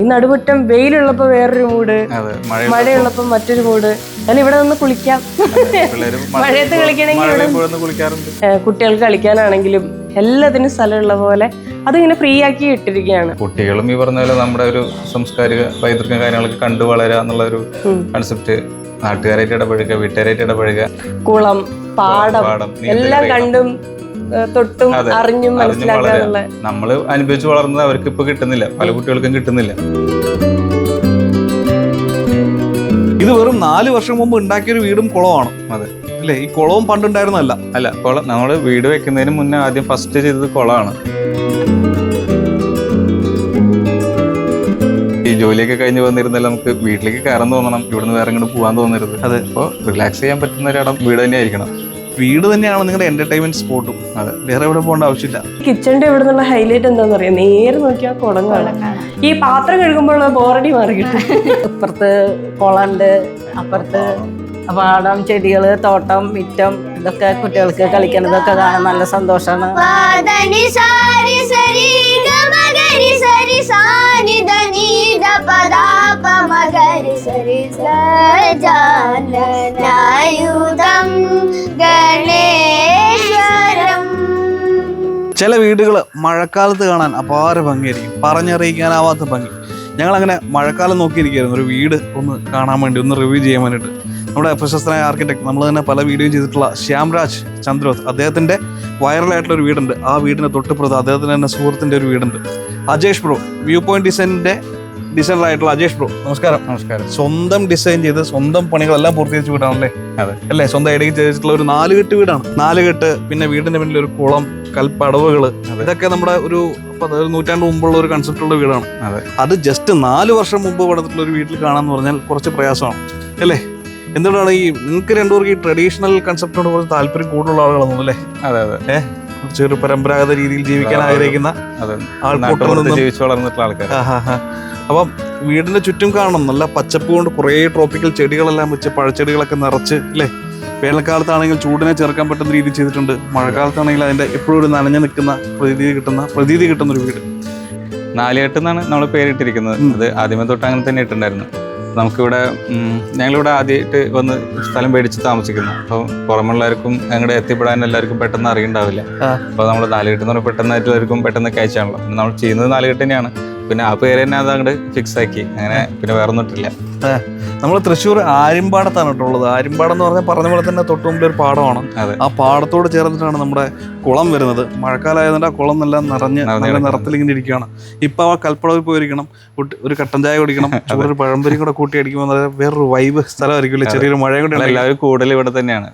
ഈ നടുമുറ്റം വെയിലുള്ളപ്പോ വേറൊരു മൂട് മഴയുള്ളപ്പോ മറ്റൊരു മൂട്. അല്ല ഇവിടെ നിന്ന് കുളിക്കാം. മഴയത്ത് കളിക്കണമെങ്കിൽ കുട്ടികൾക്ക് കളിക്കാനാണെങ്കിലും എല്ലാത്തിനും സ്ഥലമുള്ള പോലെ അതിങ്ങനെ ഫ്രീ ആക്കി ഇട്ടിരിക്കുകയാണ്. കുട്ടികളും ഈ പറഞ്ഞ പോലെ നമ്മുടെ ഒരു സാംസ്കാരിക പൈതൃക കാര്യങ്ങളൊക്കെ കണ്ടു വളരുക എന്നുള്ള ഒരു കൺസെപ്റ്റ് നാട്ടുകാരായിട്ട് ഇടപഴകുക വീട്ടുകാരായിട്ട് ഇടപഴകുക. കുളം പാടം എല്ലാം കണ്ടും തൊട്ടും അറിഞ്ഞും മനസ്സിലാക്കാനുള്ള നമ്മൾ അനുഭവിച്ച് വളർന്നത് അവർക്ക് ഇപ്പൊ കിട്ടുന്നില്ല. പല കുട്ടികൾക്കും കിട്ടുന്നില്ല. ഇത് വെറും നാല് വർഷം മുമ്പ് ഉണ്ടാക്കിയൊരു വീടും കുളമാണ് അതെ. അല്ലേ? ഈ കുളവും പണ്ടുണ്ടായിരുന്നല്ല അല്ല കുളം നമ്മൾ വീട് വെക്കുന്നതിന് മുന്നേ ആദ്യം ഫസ്റ്റ് ചെയ്തത് കുളമാണ്. ഈ ജോലിയൊക്കെ കഴിഞ്ഞ് വന്നിരുന്നാൽ നമുക്ക് വീട്ടിലേക്ക് കയറാൻ തോന്നണം. ഇവിടുന്ന് വേറെ ഇങ്ങോട്ട് പോകാൻ തോന്നരുത്. അതെ. ഇപ്പോൾ റിലാക്സ് ചെയ്യാൻ പറ്റുന്ന ഒരിടം വീട് തന്നെ ആയിരിക്കണം വീട് തന്നെയാണ് നിങ്ങളുടെ എന്റർടൈൻമെന്റ് സ്പോട്ടും അതെ വേറെ എവിടെ പോകേണ്ട ആവശ്യമില്ല. കിച്ചണിന്റെ ഇവിടെ നിന്നുള്ള ഹൈലൈറ്റ് എന്താന്ന് പറയാ നേരെ നോക്കിയാൽ കുളം ഈ പാത്രം കഴുകുമ്പോൾ ബോറടി മാറി കിട്ടും. ഇപ്പുറത്ത് കുളമുണ്ട് അപ്പുറത്ത് പാടം ചെടികൾ തോട്ടം മിറ്റം ഇതൊക്കെ കുട്ടികൾക്ക് കളിക്കുന്നതൊക്കെ കാണാൻ നല്ല സന്തോഷമാണ് ജാന സാരി സരി ഗമഗരി സരി ചില വീടുകൾ മഴക്കാലത്ത് കാണാൻ അപാര ഭംഗിയായിരിക്കും. പറഞ്ഞറിയിക്കാനാവാത്ത ഭംഗി. ഞങ്ങൾ അങ്ങനെ മഴക്കാലം നോക്കിയിരിക്കുകയായിരുന്നു. ഒരു വീട് ഒന്ന് കാണാൻ വേണ്ടി ഒന്ന് റിവ്യൂ ചെയ്യാൻ വേണ്ടിയിട്ട്. നമ്മുടെ പ്രശസ്തനായ ആർക്കിടെക്ട് നമ്മൾ തന്നെ പല വീഡിയോ ചെയ്തിട്ടുള്ള ശ്യാംരാജ് ചന്ദ്രോത്ത്. അദ്ദേഹത്തിന്റെ വൈറലായിട്ടുള്ള ഒരു വീടുണ്ട്. ആ വീടിന്റെ തൊട്ടുപുറത്ത് അദ്ദേഹത്തിന്റെ തന്നെ സുഹൃത്തിന്റെ ഒരു വീടുണ്ട്. അജേഷ് ബ്രോ വ്യൂ പോയിന്റ് ഡിസൈനിന്റെ ഡിസൈനർ ആയിട്ടുള്ള അജേഷ് ബ്രോ. നമസ്കാരം. നമസ്കാരം. സ്വന്തം ഡിസൈൻ ചെയ്ത് സ്വന്തം പണികളെല്ലാം പൂർത്തീകരിച്ച് വീടാണല്ലേ? അതെ. അല്ലേ? സ്വന്തം ഇടയിൽ ചെയ്തിട്ടുള്ള ഒരു നാലുകെട്ട് വീടാണ്. നാലുകെട്ട് പിന്നെ വീടിന്റെ പിന്നിൽ ഒരു കുളം കൽപ്പടവുകൾ ഇതൊക്കെ നമ്മുടെ ഒരു നൂറ്റാണ്ട് മുമ്പുള്ള ഒരു കൺസെപ്റ്റുള്ള വീടാണ്. അതെ. അത് ജസ്റ്റ് നാല് വർഷം മുമ്പ് പണിതിട്ടുള്ള ഒരു വീട്ടിൽ കാണാന്ന് പറഞ്ഞാൽ കുറച്ച് പ്രയാസമാണ്. അല്ലേ? എന്തുകൊണ്ടാണ് ഈ നിങ്ങൾക്ക് രണ്ടുപേർക്ക് ഈ ട്രഡീഷണൽ കൺസെപ്റ്റിനോട് കുറച്ച് താല്പര്യം കൂടുതലുള്ള ആളുകളാണെന്നല്ലേ അല്ലേ? അതെ അതെ. ഏഹ് കുറച്ചൊരു പരമ്പരാഗത രീതിയിൽ ജീവിക്കാൻ ആഗ്രഹിക്കുന്ന ആൾക്കൂട്ടം ജീവിച്ചു വളർന്നിട്ടുള്ള ആൾക്കാർ അപ്പം വീടിന്റെ ചുറ്റും കാണണം. നല്ല പച്ചപ്പ് കൊണ്ട് കുറേ ട്രോപ്പിക്കൽ ചെടികളെല്ലാം വെച്ച് പഴച്ചെടികളൊക്കെ നിറച്ച് അല്ലേ വേനൽക്കാലത്താണെങ്കിൽ ചൂടിനെ ചേർക്കാൻ പറ്റുന്ന രീതി ചെയ്തിട്ടുണ്ട്. മഴക്കാലത്താണെങ്കിൽ അതിന്റെ എപ്പോഴും ഒരു നനഞ്ഞു നിൽക്കുന്ന പ്രതീതി കിട്ടുന്ന പ്രതീതി കിട്ടുന്ന ഒരു വീട്. നാലുകെട്ട് എന്നാണ് നമ്മൾ പേരിട്ടിരിക്കുന്നത് അത് ആദ്യമേ തൊട്ട് അങ്ങനെ തന്നെ ഇട്ടുണ്ടായിരുന്നു നമുക്കിവിടെ ഞങ്ങളിവിടെ ആദ്യമായിട്ട് വന്ന് സ്ഥലം മേടിച്ച് താമസിക്കുന്നു. അപ്പോൾ പുറമുള്ളവർക്കും അങ്ങോട്ട് എത്തിപ്പെടാൻ എല്ലാവർക്കും പെട്ടെന്ന് അറിയണ്ടാവില്ല. അപ്പോൾ നമ്മൾ നാലുകെട്ട് എന്ന് പറഞ്ഞാൽ പെട്ടെന്നായിട്ട് എല്ലാവർക്കും പെട്ടെന്ന് കഴിച്ചാണല്ലോ നമ്മൾ ചെയ്യുന്നത് നാലുകെട്ട് തന്നെയാണ്. പിന്നെ ആ പേര് തന്നെ അതങ്ങോട്ട് ഫിക്സ് ആക്കി. അങ്ങനെ പിന്നെ വേറെ ഒന്നിട്ടില്ല നമ്മൾ തൃശ്ശൂർ ആര്യമ്പാടത്താണ് കേട്ടോ ഉള്ളത്. ആര്യമ്പാടം എന്ന് പറഞ്ഞാൽ പറഞ്ഞ പോലെ തന്നെ തൊട്ട് മുമ്പിൽ ഒരു പാടമാണ്. അതെ. ആ പാടത്തോട് ചേർന്നിട്ടാണ് നമ്മുടെ കുളം വരുന്നത്. മഴക്കാലമായതുകൊണ്ട് ആ കുളം എല്ലാം നിറഞ്ഞ് നല്ല. നിറത്തിൽ ഇങ്ങനെ ഇരിക്കുകയാണ്. ഇപ്പൊ ആ കൽപ്പടവിൽ പോയിരിക്കണം. ഒരു കട്ടൻ ചായ കുടിക്കണം. ഒരു പഴംപൊരി കൂടെ കൂട്ടി അടിക്കുമ്പോൾ നല്ല വേറൊരു വൈബ് സ്ഥലമായിരിക്കും ചെറിയൊരു മഴ കൂടെ. എല്ലാവരും കൂടുതൽ ഇവിടെ തന്നെയാണ്.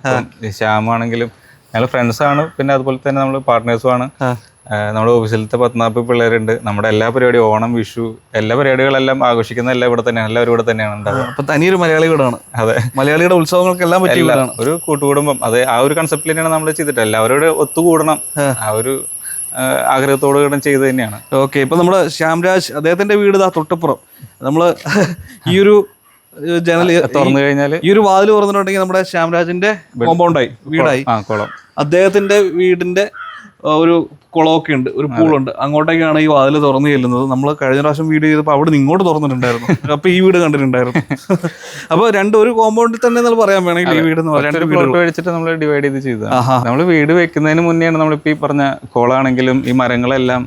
ശ്യാമാണെങ്കിലും ഞങ്ങൾ ഫ്രണ്ട്സ് ആണ്. പിന്നെ അതുപോലെ തന്നെ നമ്മൾ പാർട്ട്നേഴ്സും ആണ്. നമ്മുടെ ഓഫീസിലത്തെ പത്നാപ്പ് പിള്ളേരുണ്ട്. നമ്മുടെ എല്ലാ പരിപാടിയും ഓണം വിഷു എല്ലാ പരിപാടികളെല്ലാം ആഘോഷിക്കുന്ന എല്ലാം ഇവിടെ തന്നെയാണ്. എല്ലാവരും ഇവിടെ തന്നെയാണ് ഉണ്ടാവുക. അപ്പൊ തനിയൊരു മലയാളി വീടാണ് അതെ. മലയാളിയുടെ ഉത്സവങ്ങൾക്കെല്ലാം പറ്റിയ ഒരു കൂട്ടുകുടുംബം. അതെ ആ ഒരു കൺസെപ്റ്റിൽ തന്നെയാണ് നമ്മൾ ചെയ്തിട്ട്. എല്ലാവരോട് ഒത്തുകൂടണം. ആ. ഒരു ആഗ്രഹത്തോട് കൂടെ ചെയ്ത് തന്നെയാണ്. ഓക്കെ ഇപ്പൊ നമ്മുടെ ശ്യാംരാജ് അദ്ദേഹത്തിന്റെ വീട് ഇതാ തൊട്ടപ്പുറം. നമ്മൾ ഈ ഒരു ജനൽ തുറന്നു കഴിഞ്ഞാൽ ഈ ഒരു വാതിൽ തുറന്നിട്ടുണ്ടെങ്കിൽ നമ്മുടെ ശ്യാംരാജിന്റെ കോമ്പൗണ്ടായി വീടായി. ആ കുളം. അദ്ദേഹത്തിന്റെ വീടിന്റെ ഒരു കുളമൊക്കെ ഉണ്ട് ഒരു പൂളുണ്ട് അങ്ങോട്ടേക്കാണ് ഈ വാതിൽ തുറന്നു ചെല്ലുന്നത്. നമ്മൾ കഴിഞ്ഞ പ്രാവശ്യം വീഡിയോ ചെയ്തപ്പോൾ അവിടെ നിന്ന് ഇങ്ങോട്ട് തുറന്നിട്ടുണ്ടായിരുന്നു. അപ്പൊ ഈ വീട് കണ്ടിട്ടുണ്ടായിരുന്നു. അപ്പൊ രണ്ട് ഒരു കോമ്പൗണ്ടിൽ തന്നെ നമ്മൾ പറയാൻ വേണമെങ്കിൽ ഈ വീട് രണ്ട് വെച്ചിട്ട് നമ്മൾ ഡിവൈഡ് ചെയ്ത് ചെയ്തതാണ് നമ്മൾ വീട് വെക്കുന്നതിന് മുന്നെയാണ് നമ്മളിപ്പോ ഈ പറഞ്ഞ കോളാണെങ്കിലും ഈ മരങ്ങളെല്ലാം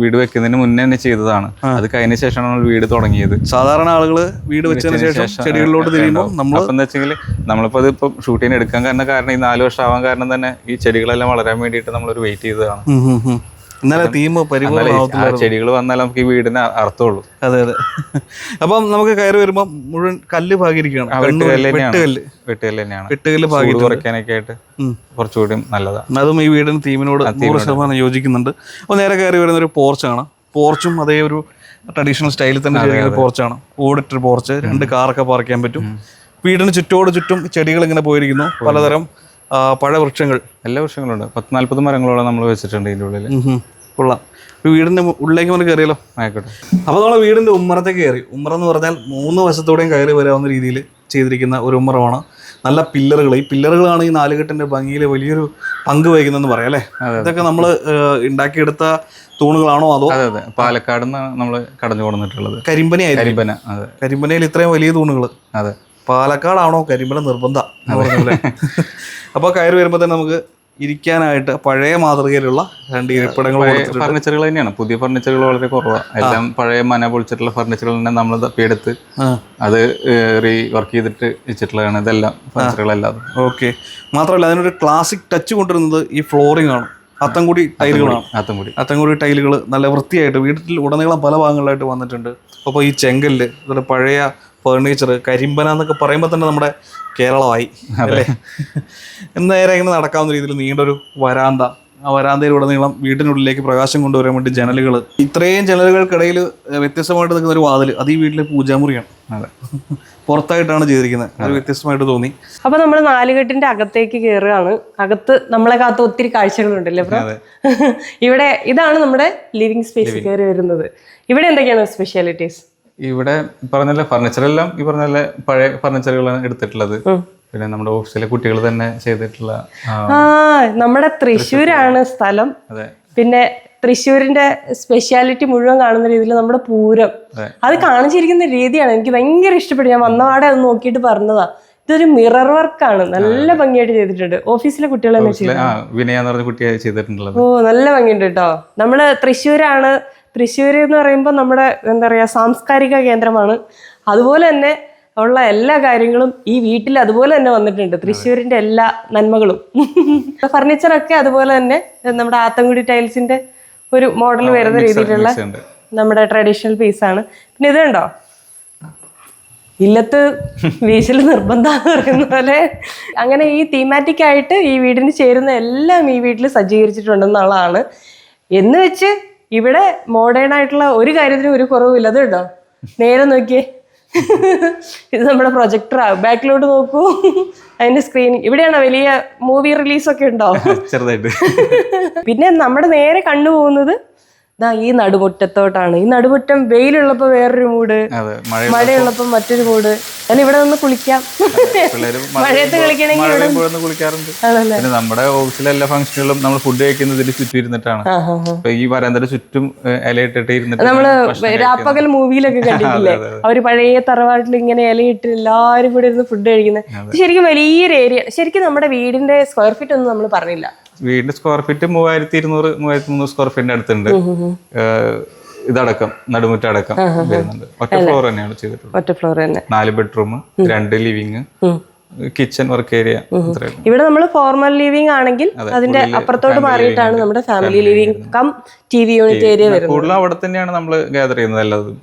വീട് വെക്കുന്നതിന് മുന്നേ തന്നെ ചെയ്തതാണ്. അത് കഴിഞ്ഞ ശേഷമാണ് നമ്മൾ വീട് തുടങ്ങിയത്. സാധാരണ ആളുകൾ വീട് വെച്ചതിന് ശേഷം ചെടികളിലോട്ട് തിരിയുമ്പോൾ നമ്മൾ എന്താ വെച്ചെങ്കിൽ നമ്മളിപ്പോ അത് ഇപ്പം ഷൂട്ട് എടുക്കാൻ കാരണം കാരണം ഈ നാല് വർഷം ആവാൻ കാരണം തന്നെ ഈ ചെടികളെല്ലാം വളരാൻ വേണ്ടിയിട്ട് നമ്മളൊരു വെയിറ്റ് ചെയ്തതാണ്. ഇന്നലെ തീം ചെടികൾ വന്നാലും നമുക്ക് ഈ വീടിന് അർത്ഥമുള്ളൂ. അതെ അതെ. അപ്പം നമുക്ക് കയറി വരുമ്പോൾ മുഴുവൻ കല്ല് ഭാഗിരിക്കുകയാണ് കണ്ണൂർ വെട്ടുകല്ല് തന്നെയാണ്. വെട്ടുകല്ല്. തന്നെയാണ്. വെട്ടുകല്ല് ഭാഗി കുറയ്ക്കാനൊക്കെ ആയിട്ട് കുറച്ചുകൂടി നല്ലതാണ് അതും ഈ വീടിന് തീമിനോട് നൂറ് ശതമാനം യോജിക്കുന്നുണ്ട്. അപ്പോൾ നേരെ കയറി വരുന്ന ഒരു പോർച്ചാണ് പോർച്ചും അതേ ഒരു ട്രഡീഷണൽ സ്റ്റൈലിൽ തന്നെ ചെയ്തിരിക്കുന്ന പോർച്ചാണ് ഓടിട്ടൊരു പോർച്ച് രണ്ട് കാറൊക്കെ പാർക്ക് ചെയ്യാൻ പറ്റും. വീടിന് ചുറ്റോട് ചുറ്റും ചെടികൾ ഇങ്ങനെ പോയിരിക്കുന്നു. പലതരം പഴവൃക്ഷങ്ങൾ എല്ലാ വൃക്ഷങ്ങളും ഉണ്ട് പത്ത് നാല്പത് മരങ്ങളോളം നമ്മൾ വെച്ചിട്ടുണ്ട് ഇതിന്റെ ഉള്ളിൽ. കൊള്ളാം. വീടിന്റെ ഉള്ളിലേക്ക് നമുക്ക് കയറിയല്ലോ ആയിക്കോട്ടെ. അപ്പോൾ നമ്മൾ വീടിന്റെ ഉമ്മറത്തേക്ക് കയറി ഉമ്മറം എന്ന് പറഞ്ഞാൽ മൂന്ന് വശത്തോടെയും കയറി വരാവുന്ന രീതിയിൽ ചെയ്തിരിക്കുന്ന ഒരു ഉമ്മറമാണ്. നല്ല പില്ലറുകൾ. ഈ പില്ലറുകളാണ് ഈ നാലുകെട്ടിന്റെ ഭംഗിയിൽ വലിയൊരു പങ്ക് വഹിക്കുന്നതെന്ന് പറയാം അല്ലേ? ഇതൊക്കെ നമ്മൾ ഉണ്ടാക്കിയെടുത്ത തൂണുകളാണോ അതോ അതെ അതെ. പാലക്കാട് നിന്നാണ് നമ്മൾ കടഞ്ഞു കൊടുത്തിട്ടുള്ളത് കരിമ്പനയായി കരിമ്പന അതെ. കരിമ്പനയിൽ ഇത്രയും വലിയ തൂണുകൾ. അതെ. പാലക്കാടാണോ കരിമ്പല നിർബന്ധം അപ്പോൾ കയറി വരുമ്പോൾ തന്നെ നമുക്ക് ഇരിക്കാനായിട്ട് പഴയ മാതൃകയിലുള്ള രണ്ട് ഇരിപ്പിടങ്ങൾ ഫർണിച്ചറുകൾ തന്നെയാണ്. പുതിയ ഫർണിച്ചറുകൾ വളരെ കുറവാണ് എല്ലാം പഴയ മന പൊളിച്ചിട്ടുള്ള ഫർണിച്ചറുകൾ തന്നെ നമ്മൾ തപ്പിയെടുത്ത് അത് റീ വർക്ക് ചെയ്തിട്ട് വെച്ചിട്ടുള്ളതാണ് ഇതെല്ലാം ഫർണിച്ചറുകളെല്ലാം ഓക്കെ. മാത്രമല്ല അതിനൊരു ക്ലാസിക് ടച്ച് കൊണ്ടുവരുന്നത് ഈ ഫ്ലോറിംഗ് ആണ്. അത്തംകൂടി ടൈലുകളാണ്. അത്തംകുടി. അത്തംകുടി അത്തംകൂടി ടൈലുകൾ നല്ല വൃത്തിയായിട്ട് വീട്ടിൽ ഉടനീളം പല ഭാഗങ്ങളിലായിട്ട് വന്നിട്ടുണ്ട്. അപ്പോൾ ഈ ചെങ്കല്ല് അതുപോലെ പഴയ ഫേർണിച്ചർ കരിമ്പന എന്നൊക്കെ പറയുമ്പോൾ തന്നെ നമ്മുടെ കേരളമായി അല്ലേ? നേരെ ഇങ്ങനെ നടക്കാവുന്ന രീതിയിൽ നീണ്ടൊരു വരാന്ത. ആ വരാന്തയിലൂടെ നീളം വീടിനുള്ളിലേക്ക് പ്രകാശം കൊണ്ടുവരാൻ വേണ്ടി ജനലുകൾ ഇത്രയും ജനലുകൾക്കിടയിൽ വ്യത്യസ്തമായിട്ട് നിൽക്കുന്ന ഒരു വാതിൽ അത് ഈ വീട്ടിലെ പൂജാമുറിയാണ്. അതെ. പുറത്തായിട്ടാണ് ചെയ്തിരിക്കുന്നത്. അത് വ്യത്യസ്തമായിട്ട് തോന്നി. അപ്പൊ നമ്മൾ നാലുകെട്ടിന്റെ അകത്തേക്ക് കയറുകയാണ് അകത്ത് നമ്മളെ കാത്ത് ഒത്തിരി കാഴ്ചകളുണ്ടല്ലേ അല്ലേ ഇവിടെ ഇതാണ് നമ്മുടെ ലിവിങ് സ്പേസ് കയറി വരുന്നത്. ഇവിടെ എന്തൊക്കെയാണ് സ്പെഷ്യാലിറ്റീസ് ഇവിടെ പറഞ്ഞ ഫർണിച്ചറെല്ലാം ഈ പറഞ്ഞ പഴയ ഫർണിച്ചറുകളാണ് എടുത്തിട്ടുള്ളത്. പിന്നെ നമ്മുടെ ഓഫീസിലെ കുട്ടികൾ തന്നെ ചെയ്തിട്ടുള്ള നമ്മുടെ തൃശ്ശൂരാണ് സ്ഥലം. അതെ. പിന്നെ തൃശ്ശൂരിന്റെ സ്പെഷ്യാലിറ്റി മുഴുവൻ കാണുന്ന രീതിയിൽ നമ്മുടെ പൂരം. അത്. കാണിച്ചിരിക്കുന്ന രീതിയാണ്. എനിക്ക് ഭയങ്കര ഇഷ്ടപ്പെട്ടു. ഞാൻ വന്നവാടെ അത് നോക്കിയിട്ട് പറഞ്ഞതാ. ഇതൊരു മിറർ വർക്കാണ് നല്ല ഭംഗിയായിട്ട് ചെയ്തിട്ടുണ്ട്. ഓഫീസിലെ കുട്ടികളെ വിനയ ചെയ്തിട്ടുള്ളത്. ഓ നല്ല ഭംഗിയുണ്ട് കേട്ടോ. നമ്മൾ തൃശ്ശൂരാണ് തൃശ്ശൂർ എന്ന് പറയുമ്പോൾ നമ്മുടെ എന്താ പറയുക സാംസ്കാരിക കേന്ദ്രമാണ്. അതുപോലെ തന്നെ ഉള്ള എല്ലാ കാര്യങ്ങളും ഈ വീട്ടിൽ അതുപോലെ തന്നെ വന്നിട്ടുണ്ട്. തൃശ്ശൂരിന്റെ എല്ലാ നന്മകളും. ഫർണിച്ചറൊക്കെ അതുപോലെ തന്നെ നമ്മുടെ ആത്തൻകുടി ടൈൽസിന്റെ ഒരു മോഡൽ വരുന്ന രീതിയിലുള്ള നമ്മുടെ ട്രഡീഷണൽ പീസാണ്. ആണ് പിന്നെ ഇത് കണ്ടോ? ഇല്ലത്ത് വീശൽ നിർബന്ധം പറയുന്ന പോലെ അങ്ങനെ ഈ തീമാറ്റിക് ആയിട്ട് ഈ വീടിന് ചേരുന്ന എല്ലാം ഈ വീട്ടിൽ സജ്ജീകരിച്ചിട്ടുണ്ടെന്നുള്ളതാണ് എന്ന് വെച്ച് ഇവിടെ മോഡേൺ ആയിട്ടുള്ള ഒരു കാര്യത്തിനും ഒരു കുറവില്ല അത് കേട്ടോ നേരെ നോക്കിയേ. ഇത് നമ്മുടെ പ്രൊജക്ടർ പ്രൊജക്ടറാ ബാക്കിലോട്ട് നോക്കൂ. അതിന്റെ സ്ക്രീൻ ഇവിടെയാണോ വലിയ മൂവി റിലീസൊക്കെ ഉണ്ടോ? ചെറുതായിട്ട്. പിന്നെ നമ്മുടെ നേരെ കണ്ണു പോകുന്നത് ദാ ഈ നടുമുറ്റത്തോട്ടാണ്. ഈ നടുമുറ്റം വെയിലുള്ളപ്പോ വേറൊരു മൂട് മഴയുള്ളപ്പോ മറ്റൊരു മൂട്. ഞാൻ ഇവിടെ നിന്ന് കുളിക്കാം. മഴയത്ത് കളിക്കണമെങ്കിൽ നമ്മുടെ ഓഫീസിലെ എല്ലാ ഫംഗ്ഷനുകളും നമ്മൾ ഫുഡ് കഴിക്കുന്നതിന് ചുറ്റും ഇരുന്നിട്ടാണ് ഈ വരാന്തയുടെ ചുറ്റും ഇലയിട്ടിട്ട് ഇരുന്നിട്ട് നമ്മൾ രാപ്പകൽ മൂവിയിലൊക്കെ കണ്ടിട്ടില്ലേ. അവർ പഴയ തറവാട്ടിൽ ഇങ്ങനെ ഇലയിട്ട് എല്ലാരും കൂടെ ഇരുന്ന് ഫുഡ് കഴിക്കുന്നത് ശരിക്കും വലിയൊരു ഏരിയ. ശരിക്കും നമ്മുടെ വീടിന്റെ സ്ക്വയർ ഫീറ്റ് ഒന്നും നമ്മൾ പറഞ്ഞില്ല. വീടിന്റെ സ്ക്വയർ ഫീറ്റ് മൂവായിരത്തി ഇരുന്നൂറ് മൂവായിരത്തി മുന്നൂറ് സ്ക്വയർ ഫീറ്റിന്റെ അടുത്തുണ്ട് ഇതടക്കം നടുമുറ്റ അടക്കം വരുന്നുണ്ട്. ഒറ്റ ഫ്ലോർ തന്നെയാണ് ചെയ്തിട്ടുള്ളത്. ഒറ്റ ഫ്ലോർ തന്നെ. നാല് ബെഡ്റൂം രണ്ട് ലിവിങ് കിച്ചൺ വർക്ക് ഏരിയ ഇവിടെ നമ്മൾ ഫോർമൽ ലിവിംഗ് ആണെങ്കിൽ അതെ, അതിന്റെ അപ്പുറത്തോട്ട് മാറിയിട്ടാണ് നമ്മുടെ family living cum T V unit area വരുന്നത്. കൂടുതലും അവിടെ തന്നെയാണ് നമ്മൾ ഗ്യാദർ ചെയ്യുന്നത് എല്ലാതും.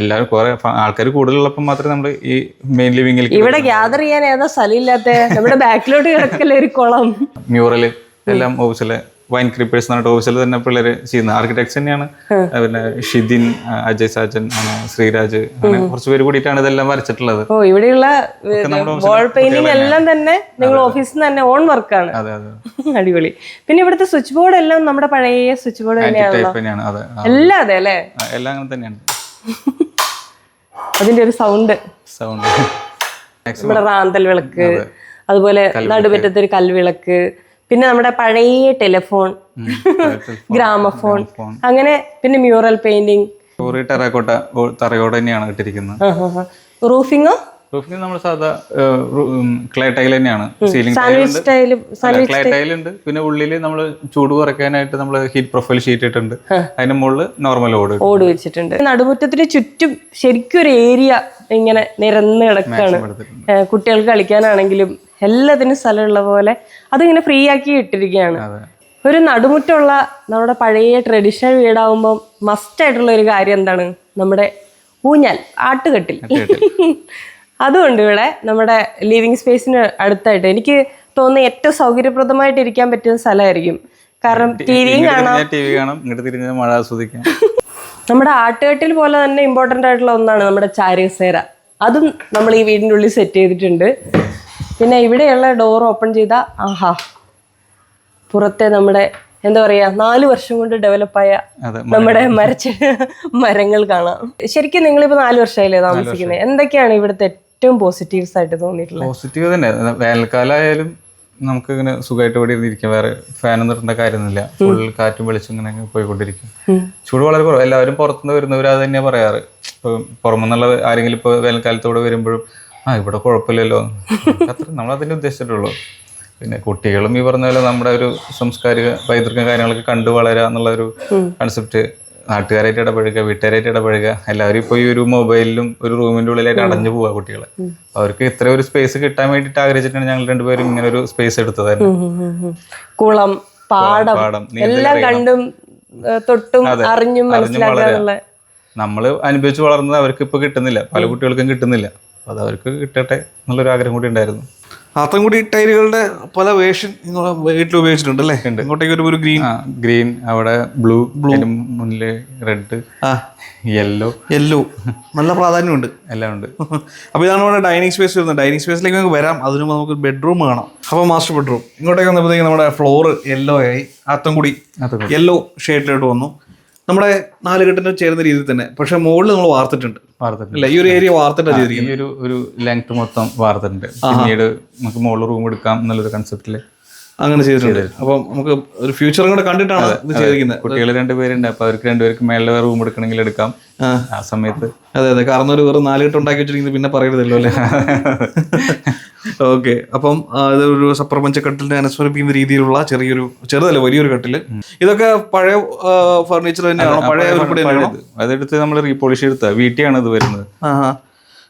എല്ലാവരും കുറെ ആൾക്കാർ കൂടുതലുള്ളപ്പോൾ മാത്രമേ നമ്മൾ ഈ മെയിൻ ലിവിംഗിൽ ഇവിടെ ഗ്യാദർ ചെയ്യാൻ ഏതാ സ്ഥലമില്ലാത്ത നമ്മുടെ ബാക്കിലോട്ട് കിടക്കല്ലേ ഒരു കുളം. മ്യൂറൽ എല്ലാം ഓഫീസിലെ വൈൻ ക്രീപ്പേഴ്സ് എന്നിട്ട് ഓഫീസിൽ തന്നെ പിള്ളേർ ചെയ്യുന്ന ആർക്കിടെക്ട്സ് തന്നെയാണ്. പിന്നെ ഷിദിൻ അജയ് സാജൻ ശ്രീരാജ് അങ്ങനെ കുറച്ച് പേര് കൂടിയിട്ടാണ് ഇതെല്ലാം വരച്ചിട്ടുള്ളത്. ഓ ഇവിടെയുള്ള വോൾ പെയിന്റിംഗ് എല്ലാം തന്നെ നിങ്ങൾ ഓഫീസിൽ നിന്ന് തന്നെ ഓൺ വർക്കാണ് അടിപൊളി. പിന്നെ ഇവിടുത്തെ സ്വിച്ച് ബോർഡ് എല്ലാം നമ്മുടെ പഴയ സ്വിച്ച് ബോർഡ് തന്നെയാണ്. എല്ലാം അതെ അല്ലേ? എല്ലാം അങ്ങനെ തന്നെയാണ്. അതിന്റെ ഒരു സൗണ്ട് സൗണ്ട് നമ്മുടെ റാന്തൽ വിളക്ക് അതുപോലെ നടുപറ്റത്തെ ഒരു കൽവിളക്ക് പിന്നെ നമ്മുടെ പഴയ ടെലിഫോൺ ഗ്രാമഫോൺ അങ്ങനെ പിന്നെ മ്യൂറൽ പെയിന്റിങ്. ചോറി ടെറാക്കോട്ട തറയോട് തന്നെയാണ് ഇട്ടിരിക്കുന്നത്. റൂഫിങ്ങോ? റൂഫിംഗ് നമ്മൾ സാധാ ക്ലേ ടൈൽ തന്നെയാണ്. സീലിംഗ് ക്ലേ ടൈൽ ഉണ്ട്. പിന്നെ ഉള്ളിൽ നമ്മൾ ചൂട് കുറയ്ക്കാനായിട്ട് നമ്മൾ ഹീറ്റ് പ്രൊഫൈൽ ഷീറ്റ് ഇട്ടുണ്ട് അതിന് മുകളിൽ നോർമൽ ഓട് ഓട് വെച്ചിട്ടുണ്ട്. നടുമുറ്റത്തിന് ചുറ്റും ശരിക്കും ഒരു ഏരിയ ഇങ്ങനെ നിരന്ന് കിടക്കാണ്. കുട്ടികൾക്ക് കളിക്കാനാണെങ്കിലും എല്ലാത്തിനും സ്ഥലമുള്ള പോലെ അതിങ്ങനെ ഫ്രീ ആക്കി ഇട്ടിരിക്കുകയാണ്. ഒരു നടുമുറ്റുള്ള നമ്മുടെ പഴയ ട്രഡീഷണൽ വീടാവുമ്പോൾ മസ്റ്റ് ആയിട്ടുള്ള ഒരു കാര്യം എന്താണ്? നമ്മുടെ ഊഞ്ഞാൽ ആട്ടുകെട്ടിൽ. അതുകൊണ്ട് ഇവിടെ നമ്മുടെ ലിവിങ് സ്പേസിന് അടുത്തായിട്ട് എനിക്ക് തോന്നുന്ന ഏറ്റവും സൗകര്യപ്രദമായിട്ട് ഇരിക്കാൻ പറ്റുന്ന സ്ഥലമായിരിക്കും. കാരണം ടി വിയും കാണാം. മഴ ആസ്വദിക്കാം. നമ്മുടെ ആട്ടുകെട്ടിൽ പോലെ തന്നെ ഇമ്പോർട്ടന്റ് ആയിട്ടുള്ള ഒന്നാണ് നമ്മുടെ ചാരുകസേര അതും നമ്മൾ ഈ വീടിന്റെ ഉള്ളിൽ സെറ്റ് ചെയ്തിട്ടുണ്ട്. പിന്നെ ഇവിടെയുള്ള ഡോർ ഓപ്പൺ ചെയ്ത ആഹാ പുറത്തെ നമ്മുടെ എന്താ പറയാ നാല് വർഷം കൊണ്ട് ഡെവലപ്പായ നമ്മുടെ മരച്ച മരങ്ങൾ കാണാം. ശരിക്കും നിങ്ങളിപ്പോ നാല് വർഷമായില്ലേ താമസിക്കുന്നത് എന്തൊക്കെയാണ് ഇവിടുത്തെ ഏറ്റവും പോസിറ്റീവ്സ് ആയിട്ട് തോന്നിയിട്ടുള്ളത്? പോസിറ്റീവ് തന്നെ. വേനൽക്കാലമായാലും നമുക്ക് ഇങ്ങനെ സുഖമായിട്ട് ഇവിടെ ഇരുന്നിരിക്കാം വേറെ ഫാനൊന്നും ഇടേണ്ട കാര്യമൊന്നുമില്ല. ഫുൾ കാറ്റും വെളിച്ചും ഇങ്ങനെ പോയിക്കൊണ്ടിരിക്കും. ചൂട് വളരെ കുറവ്. എല്ലാവരും പുറത്തുനിന്ന് വരുന്നവർ അത് തന്നെയാണ് പറയാറ്. ഇപ്പൊ പുറമെന്നുള്ള ആരെങ്കിലും ഇപ്പോൾ വേനൽക്കാലത്തോടെ വരുമ്പോഴും ആ ഇവിടെ കുഴപ്പമില്ലല്ലോ. അത്ര നമ്മൾ അതിനെ ഉദ്ദേശിച്ചിട്ടുള്ളൂ. പിന്നെ കുട്ടികളും ഈ പറഞ്ഞ പോലെ നമ്മുടെ ഒരു സംസ്കാരിക പൈതൃക കാര്യങ്ങളൊക്കെ കണ്ടു വളരുക എന്നുള്ള ഒരു കൺസെപ്റ്റ് നാട്ടുകാരായിട്ട് ഇടപഴകുക വീട്ടുകാരായിട്ട് ഇടപഴകുക. എല്ലാവരും ഇപ്പോൾ ഈ ഒരു മൊബൈലിലും ഒരു റൂമിന്റെ ഉള്ളിലായിട്ട് അടഞ്ഞു പോവുക കുട്ടികളെ. അവർക്ക് ഇത്ര ഒരു സ്പേസ് കിട്ടാൻ വേണ്ടിയിട്ട് ആഗ്രഹിച്ചിട്ടാണ് ഞങ്ങൾ രണ്ടുപേരും ഇങ്ങനെ ഒരു സ്പേസ് എടുത്തതായിരുന്നു കുളം പാടം എല്ലാം കണ്ടും തൊട്ടും അറിഞ്ഞും മനസ്സിലാക്കാനുള്ള നമ്മൾ അനുഭവിച്ച് വളർന്നത് അവർക്ക് ഇപ്പൊ കിട്ടുന്നില്ല. പല കുട്ടികൾക്കും കിട്ടുന്നില്ല. അത് അവർക്ക് കിട്ടട്ടെ എന്നുള്ളൊരു ആഗ്രഹം കൂടി ഉണ്ടായിരുന്നു. ആത്തൻകുടി ടൈലുകളുടെ പല വേഷൻ വീട്ടിൽ ഉപയോഗിച്ചിട്ടുണ്ട് അല്ലേ? ഇങ്ങോട്ടേക്ക് ഒരു ഒരു ഗ്രീൻ ഗ്രീൻ അവിടെ ബ്ലൂ ബ്ലൂ. മുന്നിൽ റെഡ് ആ. യെല്ലോ യെല്ലോ നല്ല പ്രാധാന്യമുണ്ട്. എല്ലാം ഉണ്ട്. അപ്പോൾ ഇതാണ് നമ്മുടെ ഡൈനിങ് സ്പേസ് വരുന്നത്. ഡൈനിങ് സ്പേസിലേക്ക് നമുക്ക് വരാം. അതിന് മുമ്പ് നമുക്ക് ബെഡ്റൂം കാണാം. അപ്പോൾ മാസ്റ്റർ ബെഡ്റൂം. ഇങ്ങോട്ടേക്ക് വന്നപ്പോഴത്തേക്ക് നമ്മുടെ ഫ്ലോർ യെല്ലോ ആയി. അത്തം കൂടി യെല്ലോ ഷെയ്ഡിലോട്ട് വന്നു. നമ്മുടെ നാല് കെട്ടിന് ചേരുന്ന രീതിയിൽ തന്നെ. പക്ഷെ മുകളിൽ നമ്മൾ വാർത്തിട്ടുണ്ട്. വാർത്തിട്ടുണ്ട്. ഈ ഒരു ഏരിയ വാർത്തിട്ടാ ചെയ്തിരിക്കുന്നത് ഈ ഒരു ഒരു ലെങ്ത് മൊത്തം വാർത്തിട്ടുണ്ട്. പിന്നീട് നമുക്ക് മുകളിൽ റൂം എടുക്കാം എന്നുള്ളൊരു കൺസെപ്റ്റിൽ അങ്ങനെ ചെയ്തിട്ടുണ്ട്. അപ്പം നമുക്ക് ഒരു ഫ്യൂച്ചറും കൂടെ കണ്ടിട്ടാണ് ഇത് ചെയ്തിരിക്കുന്നത്. കുട്ടികൾ രണ്ടുപേരുണ്ട്. അപ്പൊ അവർക്ക് രണ്ടുപേർക്ക് മേളിൽ റൂം എടുക്കണമെങ്കിൽ എടുക്കാം. ആ. സമയത്ത്. അതെ അതെ. കാരണം ഒരു വെറും നാല് കെട്ട് ഉണ്ടാക്കി വെച്ചിരിക്കുന്നത് പിന്നെ പറയരുതല്ലോ അല്ലേ? ഓക്കെ. അപ്പം ഇതൊരു ഇത് ഒരു സപ്രപഞ്ച കട്ടിലിനെ അനുസ്മരിപ്പിക്കുന്ന രീതിയിലുള്ള ചെറിയൊരു ചെറുതല്ല വലിയൊരു കട്ടിൽ. ഇതൊക്കെ പഴയ ഫർണിച്ചർ തന്നെയാണോ? പഴയ. അതെടുത്ത് നമ്മൾ റീപോളിഷ് എടുത്ത. വീട്ടിയാണ് ഇത് വരുന്നത്.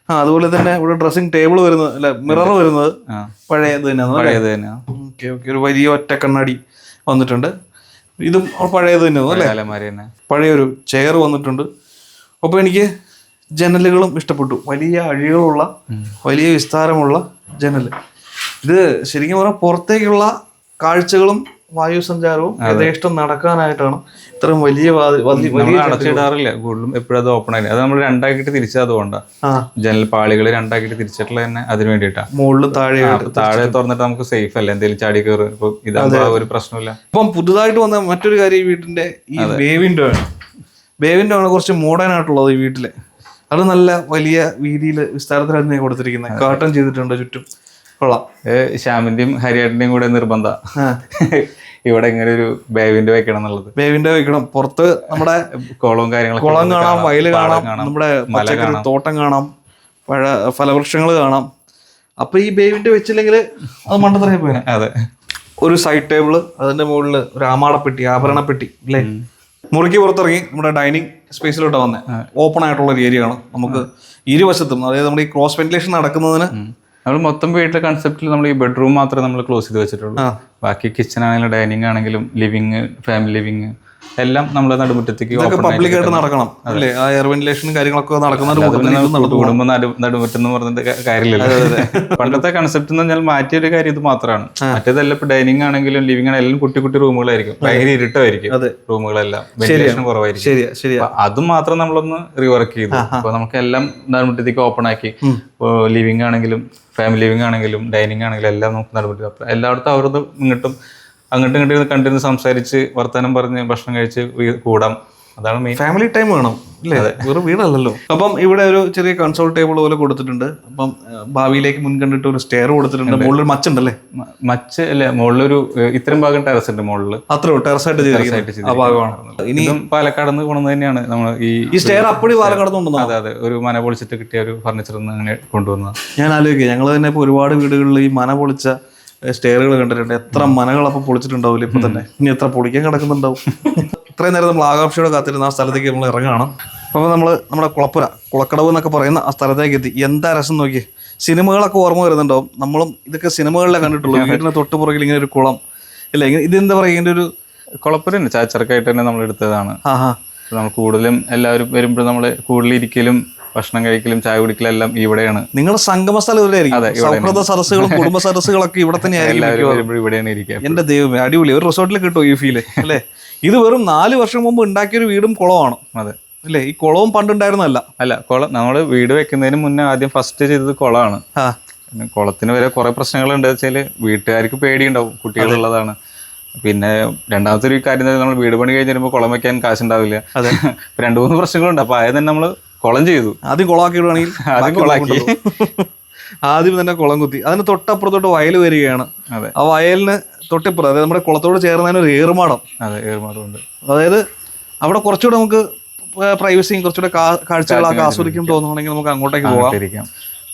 ആ അതുപോലെ തന്നെ ഇവിടെ ഡ്രസ്സിംഗ് ടേബിൾ വരുന്നത് അല്ല മിറർ വരുന്നത്. പഴയ ഇത് തന്നെയാണ് പഴയത് തന്നെയാണ്. ഓക്കെ ഓക്കെ ഒരു വലിയ ഒറ്റ കണ്ണാടി വന്നിട്ടുണ്ട്. ഇതും പഴയത് തന്നെയാണ് അല്ലേ? അലമാരി തന്നെ. പഴയൊരു ചെയർ വന്നിട്ടുണ്ട്. അപ്പോൾ എനിക്ക് ജനലുകളും ഇഷ്ടപ്പെട്ടു. വലിയ അഴികളുള്ള വലിയ വിസ്താരമുള്ള ജനൽ ഇത് ശരിക്കും പറഞ്ഞാൽ പുറത്തേക്കുള്ള കാഴ്ചകളും വായു സഞ്ചാരവും യഥേഷ്ടം നടക്കാനായിട്ടാണ് ഇത്രയും വലിയ വലിയ അടച്ചിടാറില്ല. കൂടുതലും എപ്പോഴും അത് ഓപ്പൺ ആയി അത് നമ്മൾ രണ്ടാക്കിയിട്ട് തിരിച്ചത് അതുകൊണ്ടാണ് ജനൽ പാളികൾ രണ്ടാക്കിയിട്ട് തിരിച്ചിട്ടുള്ള തന്നെ അതിന് വേണ്ടിയിട്ടാണ് മുകളിലും താഴെ താഴെ തുറന്നിട്ട് നമുക്ക് സേഫ് അല്ല? എന്തെങ്കിലും ചാടി കയറും ഇപ്പൊ ഇതാ ഒരു പ്രശ്നമില്ല അപ്പം പുതുതായിട്ട് വന്ന മറ്റൊരു കാര്യം ഈ വീട്ടിന്റെ ഈ ബേവിൻഡോ ആണ്. ബേവിൻഡോ ആണ് കുറച്ച് മോഡേൺ ആയിട്ടുള്ളത് ഈ വീട്ടിൽ. അത് നല്ല വലിയ വീതിയിൽ വിസ്താരത്തിലാണ് ഞാൻ കൊടുത്തിരിക്കുന്നത് കാട്ടൺ ചെയ്തിട്ടുണ്ട് ചുറ്റും. കൊള്ളാം. ശ്യാമിന്റെയും ഹരിയേട്ടന്റെയും കൂടെ നിർബന്ധ. ഇവിടെ ഇങ്ങനെ ഒരു ബേവിന്റെ വെക്കണം എന്നുള്ളത്. ബേവിന്റെ വെക്കണം. പുറത്ത് നമ്മുടെ കുളവും കാര്യങ്ങളും കുളം കാണാം വയൽ കാണാം നമ്മുടെ പച്ചക്കറി തോട്ടം കാണാം പഴ ഫലവൃക്ഷങ്ങൾ കാണാം. അപ്പൊ ഈ ബേവിന്റെ വെച്ചില്ലെങ്കിൽ അത് മണ്ടത്തറയിൽ പോയി അതെ. ഒരു സൈഡ് ടേബിൾ അതിന്റെ മുകളിൽ ഒരു ആമാടപ്പെട്ടി ആഭരണപ്പെട്ടി അല്ലേ മുറിക്ക് പുറത്തിറങ്ങി നമ്മുടെ ഡൈനിങ് സ്പേസിലോട്ട് വന്നേ. ഓപ്പൺ ആയിട്ടുള്ള ഒരു ഏരിയ ആണ് നമുക്ക് ഇരുവശത്തും അതായത് നമ്മുടെ ഈ ക്രോസ് വെന്റിലേഷൻ നടക്കുന്നതിന് നമ്മൾ മൊത്തം വീട്ടിലെ കൺസെപ്റ്റിൽ നമ്മൾ ഈ ബെഡ്റൂം മാത്രമേ നമ്മൾ ക്ലോസ് ചെയ്ത് വെച്ചിട്ടുള്ളൂ. ബാക്കി കിച്ചൺ ആണെങ്കിലും ഡൈനിങ് ആണെങ്കിലും ലിവിങ് ഫാമിലി ലിവിങ് എല്ലാം നമ്മൾ നടുമുറ്റത്തേക്ക് ഇതൊക്കെ open പബ്ലിക് ആയിട്ട് ആയിട്ട് നടക്കണം. അല്ലേ? ആ എയർ വെന്റിലേഷനും കാര്യങ്ങളൊക്കെ നടക്കുന്ന നടു നടുമുറ്റെന്ന് പറഞ്ഞിട്ട് കാര്യമില്ലല്ലോ. പണ്ടത്തെ കൺസെപ്റ്റ് എന്ന് പറഞ്ഞാൽ മാറ്റിയ ഒരു കാര്യം ഇത് മാത്രമാണ്. മറ്റേതെല്ലാം ഇപ്പൊ ഡൈനിങ് ആണെങ്കിലും ലിവിംഗ് ആണെങ്കിലും എല്ലാം കുട്ടി കുട്ടി റൂമുകളായിരിക്കും ഭയങ്കര ഇരുട്ടമായിരിക്കും റൂമുകളെല്ലാം വെന്റിലേഷൻ കുറവായിരിക്കും. അത് മാത്രം നമ്മളൊന്ന് റിവർക്ക് ചെയ്തു. അപ്പൊ നമുക്ക് എല്ലാം നടുമുറ്റത്തേക്ക് ഓപ്പൺ ആക്കി. ലിവിംഗ് ആണെങ്കിലും ഫാമിലി ലിവിംഗ് ആണെങ്കിലും ഡൈനിങ് ആണെങ്കിലും എല്ലാം നമുക്ക് നടുമുറ്റം അപ്പൊ എല്ലായിടത്തും അവരത് ഇങ്ങോട്ടും അങ്ങോട്ടും ഇങ്ങോട്ടും കണ്ടിരുന്ന് സംസാരിച്ച് വർത്തമാനം പറഞ്ഞ് ഭക്ഷണം കഴിച്ച് കൂടാം. അതാണ് മെയിൻ ഫാമിലി ടൈം വേണം അല്ലേ വെറും വീടല്ലല്ലോ. അപ്പം ഇവിടെ ഒരു ചെറിയ കൺസോൾ ടേബിൾ പോലെ കൊടുത്തിട്ടുണ്ട്. അപ്പം ഭാവിയിലേക്ക് മുൻകണ്ടിട്ട് ഒരു സ്റ്റെയർ കൊടുത്തിട്ടുണ്ട്. മുകളിൽ ഒരു മച്ചുണ്ടല്ലേ? മച്ച് അല്ലേ മുകളിലൊരു ഒരു ഇത്രയും ഭാഗം ടെറസ് ഉണ്ട് മുകളിൽ അത്രയോ ടെറസായിട്ട് ചെയ്തിരിക്കുന്നത്. ആ ഭാഗമാണ്. ഇനി പാലക്കാട് നിന്ന് പോണത് തന്നെയാണ് നമ്മൾ ഈ ഈ സ്റ്റെയർ അപ്പടി പാലക്കാടുന്നുണ്ടെന്നോ അതെ അതെ. ഒരു മന പൊളിച്ചിട്ട് കിട്ടിയ ഒരു ഫർണിച്ചർ അങ്ങനെ കൊണ്ടുവന്നത്. ഞാൻ ആലോചിക്കുക ഞങ്ങൾ തന്നെ ഇപ്പൊ ഒരുപാട് വീടുകളിൽ ഈ മന പൊളിച്ച സ്റ്റെയറുകൾ കണ്ടിട്ടുണ്ട്. എത്ര മനകൾ അപ്പം പൊളിച്ചിട്ടുണ്ടാവില്ല ഇപ്പൊ തന്നെ. ഇനി എത്ര പൊളിക്കാൻ കിടക്കുന്നുണ്ടാവും. ഇത്രയും നേരം നമ്മൾ ആകാംക്ഷയോടെ കാത്തിരുന്ന ആ സ്ഥലത്തേക്ക് നമ്മൾ ഇറങ്ങുകയാണ്. അപ്പോൾ നമ്മൾ നമ്മുടെ കുളപ്പുര കുളക്കടവ് എന്നൊക്കെ പറയുന്ന ആ സ്ഥലത്തേക്ക് എത്തി. എന്താ രസം നോക്കി സിനിമകളൊക്കെ ഓർമ്മ വരുന്നുണ്ടാവും. നമ്മളും ഇതൊക്കെ സിനിമകളിലെ കണ്ടിട്ടുള്ളൂ വീടിന് തൊട്ട് പുറകിൽ ഇങ്ങനെ ഒരു കുളം. ഇല്ല ഇങ്ങനെ ഇതെന്താ പറയുക ഇതിന്റെ ഒരു കുളപ്പുരന്നെ ചാച്ചർക്കായിട്ട് തന്നെ നമ്മൾ എടുത്തതാണ്. ആഹാ. നമ്മൾ കൂടുതലും എല്ലാവരും വരുമ്പോഴും നമ്മൾ കൂടുതൽ ഇരിക്കലും ഭക്ഷണം കഴിക്കലും ചായ കുടിക്കലും എല്ലാം ഇവിടെയാണ്. നിങ്ങളുടെ സംഗമ സ്ഥലം സൗഹൃദ സദസ്സുകളും കുടുംബ സദസ്സുകളൊക്കെ ഇവിടെ തന്നെ ആയിരിക്കും എല്ലാവരും വരുമ്പോൾ ഇവിടെയാണ് ഇരിക്കുക എന്റെ ദൈവമേ അടിപൊളി. ഒരു റിസോർട്ടിൽ കിട്ടും ഈ ഫീൽ അല്ലേ? ഇത് വെറും നാല് വർഷം മുമ്പ് ഉണ്ടാക്കിയ ഒരു വീടും കുളമാണ്. അതെ. അല്ലേ? ഈ കുളവും പണ്ടുണ്ടായിരുന്നല്ല അല്ല കുളം നമ്മൾ വീട് വെക്കുന്നതിന് മുന്നേ ആദ്യം ഫസ്റ്റ് ചെയ്തത് കുളമാണ്. കുളത്തിന് വരെ കുറെ പ്രശ്നങ്ങളുണ്ട്. വെച്ചാൽ വീട്ടുകാർക്ക് പേടിയുണ്ടാവും. കുട്ടികളുള്ളതാണ്. പിന്നെ രണ്ടാമത്തെ ഒരു കാര്യം നമ്മൾ വീട് പണി കഴിഞ്ഞ് വരുമ്പോൾ കുളം വെക്കാൻ കാശുണ്ടാവില്ല. അതെ. രണ്ടു മൂന്ന് പ്രശ്നങ്ങളുണ്ട്. അപ്പൊ ആയതന്നെ തന്നെ നമ്മൾ കുളം ചെയ്തു. ആദ്യം കുളമാക്കി ഇടുവാണെങ്കിൽ ആദ്യം കുളമാക്കി. ആദ്യം തന്നെ കുളം കുത്തി. അതിന് തൊട്ടപ്പുറത്തോട്ട് വയൽ വരികയാണ്. അതെ. ആ വയലിന് തൊട്ടിപ്പുറം അതായത് നമ്മുടെ കുളത്തോട് ചേർന്നതിന് ഒരു ഏറുമാടം. അതെ ഏറുമാടമുണ്ട് അതായത് അവിടെ കുറച്ചുകൂടെ നമുക്ക് പ്രൈവസിയും കുറച്ചുകൂടെ കാഴ്ചകളൊക്കെ ആസ്വദിക്കും തോന്നുകയാണെങ്കിൽ നമുക്ക് അങ്ങോട്ടേക്ക് പോകാം.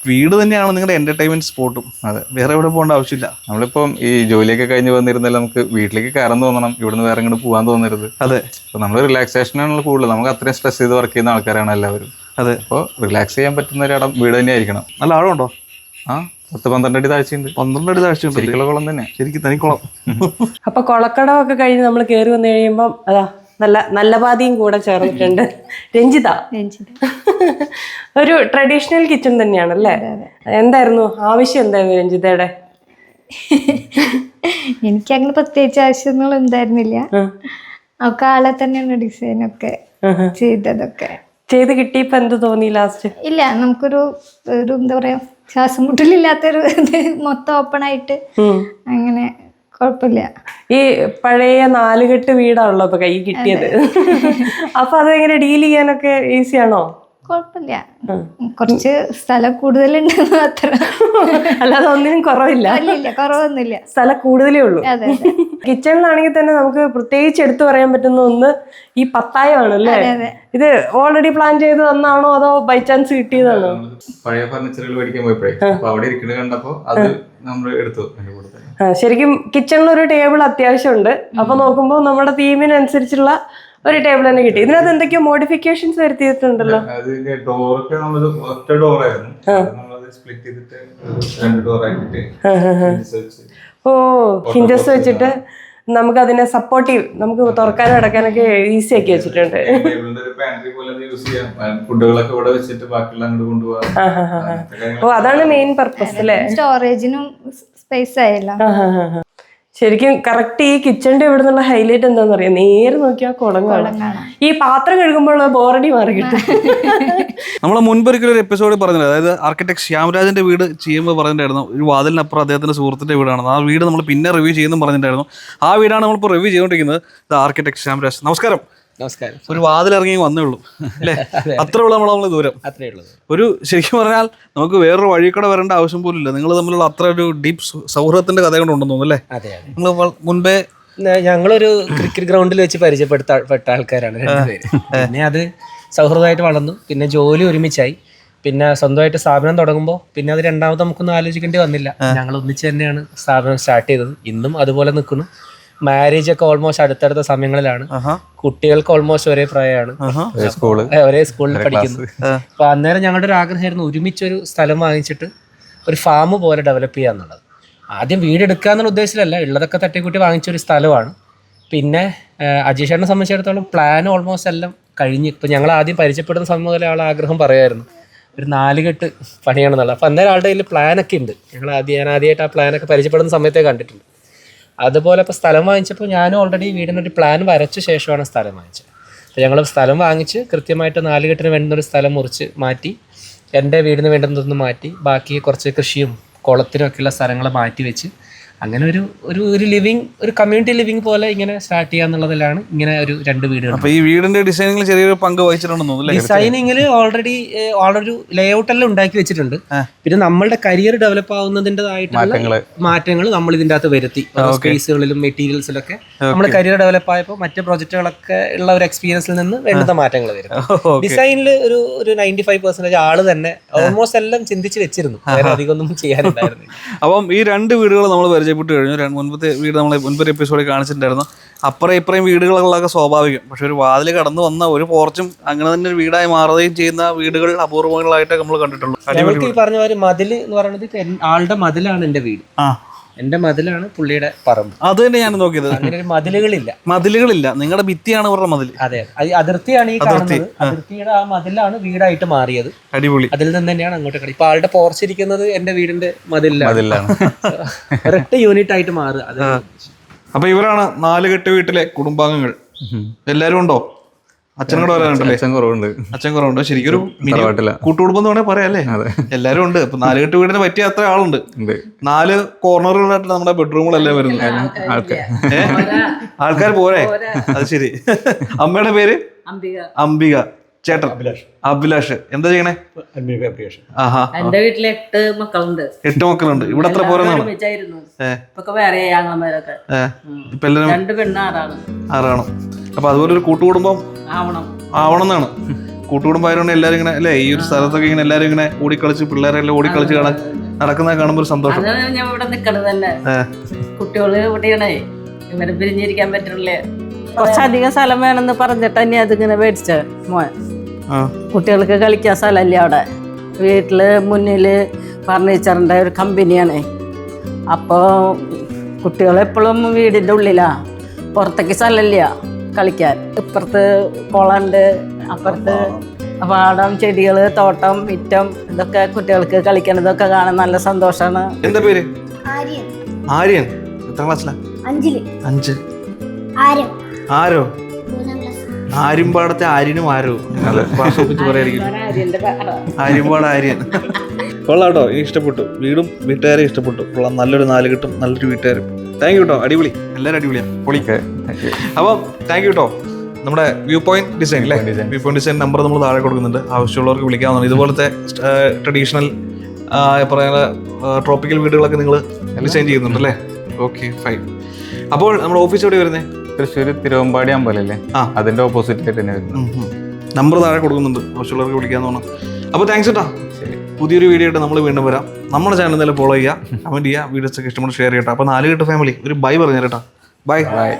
വീട് തന്നെയാണ് നിങ്ങളുടെ എന്റർടൈൻമെന്റ് സ്പോട്ടും അതെ. വേറെ എവിടെ പോകേണ്ട ആവശ്യമില്ല. നമ്മളിപ്പം ഈ ജോലിയൊക്കെ കഴിഞ്ഞ് വന്നിരുന്നാൽ നമുക്ക് വീട്ടിലേക്ക് കയറാൻ തോന്നണം. ഇവിടുന്ന് വേറെ ഇങ്ങോട്ട് പോകാൻ തോന്നരുത്. അതെ. നമ്മൾ റിലാക്സേഷനാണല്ലോ കൂടുതൽ. നമുക്ക് അത്രയും സ്ട്രെസ് ചെയ്ത് വർക്ക് ചെയ്യുന്ന ആൾക്കാരാണ് എല്ലാവരും. അതെ. അപ്പോൾ റിലാക്സ് ചെയ്യാൻ പറ്റുന്ന ഒരു ഇടം വീട് തന്നെ ആയിരിക്കണം നല്ല ആഴമുണ്ടോ? ആ പത്ത് പന്ത്രണ്ട് അടി താഴ്ചയുണ്ട്. പന്ത്രണ്ട് അടി താഴ്ചയുണ്ട്. ശരിക്കുള്ള കുളം തന്നെ. ശരിക്കും തനിക്കുളം അപ്പൊ കുളക്കടമൊക്കെ കഴിഞ്ഞ് നമ്മൾ കയറി വന്നു കഴിയുമ്പം അതാ നല്ല നല്ല പാതിയും കൂടെ ചേർന്നിട്ടുണ്ട്. രഞ്ജിത. ഒരു ട്രഡീഷണൽ കിച്ചൺ തന്നെയാണ് അല്ലേ എന്തായിരുന്നു? ആവശ്യം എന്തായിരുന്നു രഞ്ജിതയുടെ? എനിക്ക് അങ്ങനെ പ്രത്യേകിച്ച് ആവശ്യങ്ങളൊന്നും ഉണ്ടായിരുന്നില്ല. ഒക്കെ ആളെ തന്നെയാണ് ഡിസൈൻ ഒക്കെ ചെയ്തതൊക്കെ. ചെയ്ത് കിട്ടിയപ്പോ എന്ത് തോന്നി ലാസ്റ്റ് ഇല്ല നമുക്കൊരു ഒരു എന്താ പറയാ ശ്വാസം മുട്ടലില്ലാത്തൊരു ഇത് മൊത്തം ഓപ്പൺ ആയിട്ട് അങ്ങനെ കുഴപ്പമില്ല ഈ പഴയ നാലുകെട്ട് വീടാണല്ലോ ഇപ്പൊ കൈ കിട്ടിയത്. അപ്പൊ അതെങ്ങനെ ഡീൽ ചെയ്യാനൊക്കെ ഈസി ആണോ? കുഴപ്പമില്ല. കുറച്ച് സ്ഥലം കൂടുതലുണ്ട് മാത്രം. അല്ലാതെ ഒന്നിനും കുറവില്ല. കുറവൊന്നുമില്ല. സ്ഥലം കൂടുതലേ ഉള്ളൂ. കിച്ചണിലാണെങ്കിൽ തന്നെ നമുക്ക് പ്രത്യേകിച്ച് എടുത്തു പറയാൻ പറ്റുന്ന ഒന്ന് ഈ പത്തായമാണ് അല്ലേ. ഇത് ഓൾറെഡി പ്ലാൻ ചെയ്ത് വന്നാണോ അതോ ബൈ ചാൻസ് കിട്ടിയതാണോ? പഴയ ഫർണിച്ചറുകൾ മേടിക്കാൻ പോയപ്പോഴേ അപ്പൊ അവിടെ ഇരിക്കുന്നത് കണ്ടപ്പോ അത് നമ്മൾ എടുത്തു എന്റെ കൂടെ തന്നെ. ആ, ശരിക്കും കിച്ചണിൽ ഒരു ടേബിൾ അത്യാവശ്യമുണ്ട്. അപ്പൊ നോക്കുമ്പോൾ നമ്മുടെ തീമിനനുസരിച്ചുള്ള ഒരു ടേബിൾ തന്നെ കിട്ടി. ഇതിനകത്ത് എന്തൊക്കെയോ മോഡിഫിക്കേഷൻസ് വരുത്തിയിട്ടുണ്ടല്ലോ. ഡോറൊക്കെ നമ്മൾ ഒറ്റ ഡോറായിരുന്നു നമ്മളത് സ്പ്ലിറ്റ് ചെയ്തിട്ട് രണ്ട് ഓ ഹിഞ്ചസ് വെച്ചിട്ട് നമുക്ക് അതിനെ സപ്പോർട്ടീവ് നമുക്ക് തുറക്കാനും അടക്കാനൊക്കെ ഈസി ആക്കി വെച്ചിട്ടുണ്ട്. ഫുഡുകളൊക്കെ ഇവിടെ വെച്ചിട്ട് ബാക്കിയുള്ള അങ്ങോട്ട് കൊണ്ടുപോകാം. ഓ അതാണ് മെയിൻ പർപ്പസ് അല്ലേ സ്റ്റോറേജിനും സ്പേസ് ആയല്ലോ. ശരിക്കും കറക്റ്റ് ഈ കിച്ചണിന്റെ ഇവിടെ നിന്നുള്ള ഹൈലൈറ്റ് എന്താന്ന് പറയാ നേരെ നോക്കിയാൽ കുടങ്ങാണ്. ഈ പാത്രം കഴുകുമ്പോൾ ബോറടി മാറി കിട്ടും. നമ്മളെ മുൻപൊരിക്കലും ഒരു എപ്പിസോഡിൽ പറഞ്ഞില്ല? അതായത് ആർക്കിടെക്ട് ശ്യാമരാജന്റെ വീട് ചെയ്യുമ്പോൾ പറഞ്ഞിട്ടുണ്ടായിരുന്നു. ഒരു വാതിലിനപ്പുറം അദ്ദേഹത്തിന്റെ സുഹൃത്തിന്റെ വീടാണ്. ആ വീട് നമ്മൾ പിന്നെ റിവ്യൂ ചെയ്യുന്നു പറഞ്ഞിട്ടുണ്ടായിരുന്നു. ആ വീടാണ് നമ്മളിപ്പോൾ റിവ്യൂ ചെയ്തുകൊണ്ടിരിക്കുന്നത്. ആർക്കിടെക്ട് ശ്യാമരാജ്. നമസ്കാരം. നമസ്കാരം. ഒരു വാതിൽ ഇറങ്ങി വന്നേ ഉള്ളൂ. അല്ലേ? അത്ര ഉള്ള നമ്മൾ ദൂരം. അത്രേ ഉള്ളൂ. ഒരു ശരിക്കും പറഞ്ഞാൽ നമുക്ക് വേറൊരു വഴി കൂടെ വരേണ്ട ആവശ്യം പോലും ഇല്ല. നിങ്ങൾ തമ്മിലുള്ള അത്ര ഒരു ഡീപ്പ് സൗഹൃദത്തിന്റെ കഥ കൊണ്ടുണ്ടെന്ന് തോന്നുന്നു അല്ലേ? നിങ്ങൾ മുൻപേ ഞങ്ങളൊരു ക്രിക്കറ്റ് ഗ്രൗണ്ടിൽ വെച്ച് പരിചയപ്പെടുത്ത പെട്ട ആൾക്കാരാണ് പിന്നെ അത് സൗഹൃദമായിട്ട് വളർന്നു. പിന്നെ ജോലി ഒരുമിച്ചായി. പിന്നെ സ്വന്തമായിട്ട് സ്ഥാപനം തുടങ്ങുമ്പോൾ പിന്നെ അത് രണ്ടാമത് നമുക്കൊന്നും ആലോചിക്കേണ്ടി വന്നില്ല. ഞങ്ങൾ ഒന്നിച്ച് തന്നെയാണ് സ്ഥാപനം സ്റ്റാർട്ട് ചെയ്തത്. ഇന്നും അതുപോലെ നിൽക്കുന്നു. മാരേജ് ഒക്കെ ഓൾമോസ്റ്റ് അടുത്തടുത്ത സമയങ്ങളിലാണ്. കുട്ടികൾക്ക് ഓൾമോസ്റ്റ് ഒരേ പ്രായമാണ്. ഒരേ സ്കൂളിൽ പഠിക്കുന്നു. അപ്പൊ അന്നേരം ഞങ്ങളുടെ ഒരു ആഗ്രഹമായിരുന്നു ഒരുമിച്ചൊരു സ്ഥലം വാങ്ങിച്ചിട്ട് ഒരു ഫാം പോലെ ഡെവലപ്പ് ചെയ്യുക എന്നുള്ളത്. ആദ്യം വീട് എടുക്കുക എന്നുള്ള ഉദ്ദേശത്തിലല്ല ഉള്ളതൊക്കെ തട്ടിക്കൂട്ടി വാങ്ങിച്ചൊരു സ്ഥലമാണ്. പിന്നെ അജീഷേട്ടനെ സംബന്ധിച്ചിടത്തോളം പ്ലാൻ ഓൾമോസ്റ്റ് എല്ലാം കഴിഞ്ഞ്. ഇപ്പം ഞങ്ങൾ ആദ്യം പരിചയപ്പെടുന്ന സമയം മുതലേ ആൾ ആഗ്രഹം പറയുമായിരുന്നു ഒരു നാലുകെട്ട് പണിയാണെന്നുള്ളത്. അപ്പം അന്നേരം ആളുടെ കയ്യിൽ പ്ലാനൊക്കെ ഉണ്ട്. ഞങ്ങൾ ആദ്യം ഞാൻ ആദ്യമായിട്ട് ആ പ്ലാനൊക്കെ പരിചയപ്പെടുന്ന സമയത്തേ കണ്ടിട്ടുണ്ട്. അതുപോലെ ഇപ്പോൾ സ്ഥലം വാങ്ങിച്ചപ്പോൾ ഞാനും ഓൾറെഡി വീടിനൊരു പ്ലാൻ വരച്ച ശേഷമാണ് സ്ഥലം വാങ്ങിച്ചത്. അപ്പോൾ ഞങ്ങൾ സ്ഥലം വാങ്ങിച്ച് കൃത്യമായിട്ട് നാലുകെട്ടിന് വേണ്ടുന്ന ഒരു സ്ഥലം മുറിച്ച് മാറ്റി എന്റെ വീടിന് വേണ്ടുന്നതൊന്ന് മാറ്റി ബാക്കി കുറച്ച് കൃഷിയും കുളത്തിനൊക്കെയുള്ള സ്ഥലങ്ങൾ മാറ്റി വെച്ച് അങ്ങനെ ഒരു ഒരു ഒരു ലിവിങ് ഒരു കമ്മ്യൂണിറ്റി ലിവിങ് പോലെ ഇങ്ങനെ സ്റ്റാർട്ട് ചെയ്യാന്നുള്ളതിലാണ് ഇങ്ങനെ ഒരു രണ്ട് വീടുകൾ. അപ്പൊ ഈ വീടിന്റെ ഡിസൈനിങ്ങിൽ ചെറിയൊരു പങ്ക് വഹിച്ചിട്ടുണ്ടെന്ന് ഡിസൈനിങ്ങിൽ ഓൾറെഡി ഓൾറെഡി ലേഔട്ട് എല്ലാം ഉണ്ടാക്കി വെച്ചിട്ടുണ്ട്. പിന്നെ നമ്മളുടെ കരിയർ ഡെവലപ്പ് ആവുന്നതിന്റെതായിട്ടുള്ള മാറ്റങ്ങൾ നമ്മൾ ഇതിന്റെ അകത്ത് വരുത്തി. സ്പേസുകളിലും മെറ്റീരിയൽസിലൊക്കെ നമ്മൾ കരിയർ ഡെവലപ്പ് ആയപ്പോൾ മറ്റ് പ്രോജക്റ്റുകളൊക്കെ ഉള്ള ഒരു എക്സ്പീരിയൻസിൽ നിന്ന് വേണ്ടുന്ന മാറ്റങ്ങൾ വരും. ഡിസൈനിൽ ഒരു ഒരു നയന്റി ഫൈവ് പെർസെന്റേജ് ആൾ തന്നെ ഓൾമോസ്റ്റ് എല്ലാം ചിന്തിച്ച് വെച്ചിരുന്നു. അധികം ഒന്നും ചെയ്യാനുണ്ടായിരുന്നു അപ്പം ഈ രണ്ട് വീടുകൾ നമ്മൾ പരിചയപ്പെട്ട് കഴിഞ്ഞു. രണ്ട് മുൻപത്തെ വീട് നമ്മൾ മുൻപൊരു എപ്പിസോഡിൽ കാണിച്ചിട്ടുണ്ടായിരുന്നു. അപ്പുറം ഇപ്പുറയും വീടുകളൊക്കെ സ്വാഭാവികം. പക്ഷെ ഒരു വാതിൽ കടന്നു വന്ന ഒരു പോർച്ചും അങ്ങനെ തന്നെ ഒരു വീടായി മാറുകയും ചെയ്യുന്ന വീടുകൾ അപൂർവങ്ങളായിട്ട് നമ്മൾ കണ്ടിട്ടുള്ളൂ. ഈ പറഞ്ഞ മതിൽ എന്ന് പറയുന്നത് ആളുടെ മതിലാണ് എന്റെ വീട്. ആ എന്റെ മതിലാണ് പുള്ളിയുടെ പറമ്പ്. അത് തന്നെ ഞാൻ നോക്കിയത്. അങ്ങനെ ഒരു മതിലുകളില്ല. മതിലുകളില്ല. നിങ്ങളുടെ ഭിത്തിയാണ് ഇവരുടെ മതിൽ. അതെ അത്. അതിർത്തിയാണ് ഈ കാണുന്നത്. അതിർത്തിയുടെ ആ മതിലാണ് വീടായിട്ട് മാറിയത്. അടിപൊളി. അതിൽ നിന്ന് തന്നെയാണ് അങ്ങോട്ട് കട ഇപ്പൊ ആളുടെ പോർച്ചിരിക്കുന്നത് എന്റെ വീടിന്റെ മതിലാണ് ഒരൊറ്റ യൂണിറ്റ് ആയിട്ട് മാറുക. അപ്പൊ ഇവരാണ് നാലുകെട്ട് വീട്ടിലെ കുടുംബാംഗങ്ങൾ. എല്ലാരും ഉണ്ടോ? അച്ഛനും കൂടെ വരാനുണ്ടല്ലേ? അച്ഛൻ കുറവുണ്ട്. അച്ഛൻ കുറവുണ്ട്. ശരിക്കും ഒരു. കൂട്ടുകുടുംബം എന്ന് വേണേ പറയാം അല്ലേ. എല്ലാരും ഉണ്ട്. ഇപ്പൊ നാലുകെട്ട് വീടിന് പറ്റിയ അത്ര ആളുണ്ട്. ഉണ്ട്. നാല് കോർണറുകളായിട്ട് നമ്മുടെ ബെഡ്റൂമുകളെല്ലാം വരുന്നത്? ആൾക്കാർ ആൾക്കാർ പോരെ? അത് ശരി. അമ്മയുടെ പേര്? അംബിക. അംബിക. ചേട്ടൻ? അഭിലാഷ്. എന്താ ചെയ്യണേ? ആഹാ. എന്റെ വീട്ടിൽ എട്ട് മക്കളുണ്ട്. എട്ട് മക്കളുണ്ട്. ഇവിടെ എത്ര ഏ. ഇപ്പൊക്കെ വേറെ ആങ്ങളമാരൊക്കെ ഇപ്പൊ രണ്ട് പെണ്ണ് ആറാണ്. ആറാണ്. അപ്പൊ അതുപോലെ ഒരു കൂട്ടുകുടുംബം ആവണം. ആവണമെന്നാണ് കൂട്ടുകുടുംബമായതുകൊണ്ട് എല്ലാരും ഇങ്ങനെ അല്ലേ ഈ ഒരു സ്ഥലത്തൊക്കെ ഇങ്ങനെ എല്ലാരും ഇങ്ങനെ ഓടിക്കളിച്ച് പിള്ളേരെല്ലാം ഓടിക്കളിച്ച് കാണാൻ നടക്കുന്നത് കാണുമ്പോൾ ഒരു സന്തോഷം. അതാണ് ഞാൻ ഇവിടെ തന്നെ. ഏ. കുട്ടികൾ ഇവിടെയാണേ. ഇവരെ പിരിഞ്ഞിരിക്കാൻ പറ്റില്ലേ കുറച്ചധികം സ്ഥലം വേണമെന്ന് പറഞ്ഞിട്ട് തന്നെ അതിങ്ങനെ മേടിച്ച മോൻ. ആ. കുട്ടികൾക്ക് കളിക്കാൻ സ്ഥലമല്ലേ അവിടെ. വീട്ടിൽ മുന്നിൽ ഫർണിച്ചറിന്റെ ഒരു കമ്പനിയാണ്. അപ്പോൾ കുട്ടികളെപ്പോഴും വീടിന്റെ ഉള്ളിലാ. പുറത്തേക്ക് സ്ഥലമില്ല. കളിക്കാൻ. ഇപ്പുറത്ത് കുളമുണ്ട് അപ്പുറത്ത് പാടം ചെടികൾ തോട്ടം മിറ്റം ഇതൊക്കെ കുട്ടികൾക്ക് കളിക്കണതൊക്കെ കാണാൻ നല്ല സന്തോഷമാണ് എന്താ പേര്? ആര്യൻ. എത്ര ക്ലാസ്സിലാ അഞ്ചിൽ. അഞ്ച്. ആര്യം ആരോ? ആര്യമ്പാടത്തെ ആര്യനും ആരോ? ഭാഷ ഒപ്പിച്ച് പറയായിരിക്കും ആര്യമ്പാട് ആര്യൻ. കൊള്ളാം കേട്ടോ എനിക്ക് ഇഷ്ടപ്പെട്ടു. വീടും വീട്ടുകാരെ ഇഷ്ടപ്പെട്ടു. കൊള്ളാം. നല്ലൊരു നാല് കിട്ടും നല്ലൊരു വീട്ടുകാരും. താങ്ക് യു കേട്ടോ അടിപൊളി. എല്ലാവരും അടിപൊളിയാണ് പൊളി. അപ്പം താങ്ക് യു കേട്ടോ നമ്മുടെ വ്യൂ പോയിന്റ് ഡിസൈൻ അല്ലേ വ്യൂ പോയിന്റ് ഡിസൈൻ നമ്പർ നമ്മൾ താഴെ കൊടുക്കുന്നുണ്ട്. ആവശ്യമുള്ളവർക്ക് വിളിക്കാവുന്നതാണ്. ഇതുപോലത്തെ ട്രഡീഷണൽ പറയുന്ന ട്രോപ്പിക്കൽ വീടുകളൊക്കെ നിങ്ങൾ ഡിസൈൻ ചെയ്യുന്നുണ്ട് അല്ലേ? ഓക്കെ ഫൈൻ അപ്പോൾ നമ്മുടെ ഓഫീസ് എവിടെ വരുന്നത് തൃശ്ശൂർ തിരുവമ്പാടി അമ്പലല്ലേ? ആ. അതിന്റെ ഓപ്പോസിറ്റ് ആയിട്ട് തന്നെ വരുന്നത്. നമ്പർ താഴെ കൊടുക്കുന്നുണ്ട്. ആവശ്യമുള്ളവർക്ക് വിളിക്കാന്ന് പറഞ്ഞു അപ്പോൾ താങ്ക്സ് കേട്ടോ പുതിയൊരു വീഡിയോ ആയിട്ട് നമ്മൾ വീണ്ടും വരാം. നമ്മുടെ ചാനൽ എന്തായാലും ഫോളോ ചെയ്യുക കമന്റ് ചെയ്യുക വീഡിയോസ് ഒക്കെ ഇഷ്ടപ്പെട്ട് ഷെയർ ചെയ്യട്ടോ അപ്പോൾ നാല് കെട്ട് ഫാമിലി ഒരു ബൈ പറഞ്ഞു കേട്ടോ ബൈ ബൈ